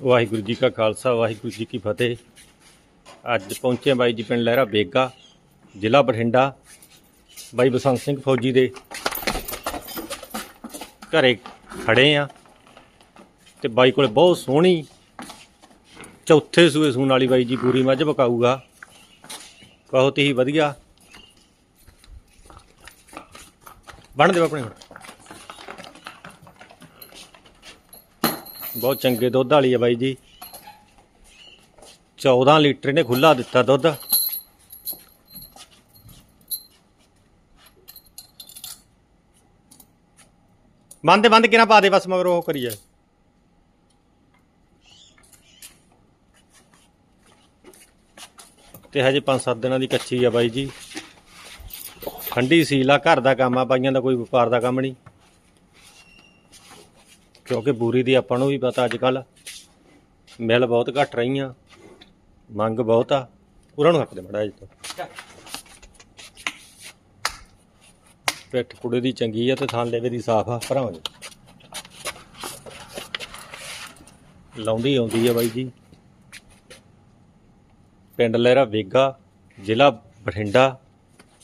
ਵਾਹਿਗੁਰੂ ਜੀ ਕਾ ਖਾਲਸਾ, ਵਾਹਿਗੁਰੂ ਜੀ ਕੀ ਫਤਿਹ। ਅੱਜ ਪਹੁੰਚੇ ਬਾਈ ਜੀ ਪਿੰਡ ਲਹਿਰਾ ਬੇਗਾ, ਜ਼ਿਲ੍ਹਾ ਬਠਿੰਡਾ। ਬਾਈ ਬਸੰਤ ਸਿੰਘ ਫੌਜੀ ਦੇ ਘਰੇ ਖੜੇ ਆ ਤੇ ਬਾਈ ਕੋਲੇ ਬਹੁਤ ਸੋਹਣੀ ਚੌਥੇ ਸੂਏ ਸੂਣ ਵਾਲੀ ਬਾਈ ਜੀ ਪੂਰੀ ਮੱਝ ਬਕਾਊਗਾ ਬਹੁਤ ਹੀ ਵਧੀਆ। ਬਣ ਦੇ ਆਪਣੇ ਹੁਣ। ਬਹੁਤ ਚੰਗੇ ਦੁੱਧ ਵਾਲੀ ਆ ਬਾਈ ਜੀ। 14 ਲੀਟਰ ਇਹਨੇ ਖੁੱਲਾ ਦਿੱਤਾ ਦੁੱਧ। ਬੰਦ ਬੰਦ ਕਿਨਾ ਪਾ ਦੇ, ਬਸ ਮਗਰ ਉਹ ਕਰੀ ਜਾਏ ਤੇ ਹਜੇ 5-7 ਦਿਨਾਂ ਦੀ ਕੱਚੀ ਆ ਬਾਈ ਜੀ। ਖੰਡੀ ਸੀਲਾ ਘਰ ਦਾ ਕੰਮ ਆ, ਬਾਈਆਂ ਦਾ ਕੋਈ ਵਪਾਰ ਦਾ ਕੰਮ ਨਹੀਂ। ਕਿਉਂਕਿ ਬੂਰੀ ਦੀ ਆਪਾਂ ਨੂੰ ਵੀ ਪਤਾ ਅੱਜ ਕੱਲ ਮਿਲ ਬਹੁਤ ਘਟ ਰਹੀਆਂ ਮੰਗ ਬਹੁਤ ਆ। ਉਹਨਾਂ ਨੂੰ ਹੱਕ ਦੇ ਮੜਾ ਜੀ ਤੋਂ ਪਿੱਠ ਕੁੜੇ ਦੀ ਚੰਗੀ ਆ ਤੇ ਥਾਂ ਲੇਵੇ ਦੀ ਸਾਫ਼ ਆ ਭਰਾਵਾਂਗੇ ਲਾਉਂਦੀ ਆਉਂਦੀ ਆ ਬਾਈ ਜੀ। ਪਿੰਡ ਲਹਿਰਾ ਵੇਗਾ, ਜ਼ਿਲ੍ਹਾ ਬਠਿੰਡਾ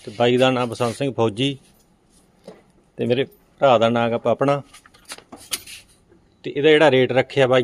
ਤੇ ਬਾਈ ਦਾ ਨਾਮ ਬਸੰਤ ਸਿੰਘ ਫੌਜੀ। ਤੇ ਮੇਰੇ ਭਰਾ ਦਾ ਨਾਮ ਆ ਤੇ ਇਹਦਾ ਜਿਹੜਾ ਰੇਟ ਰੱਖਿਆ ਬਾਈ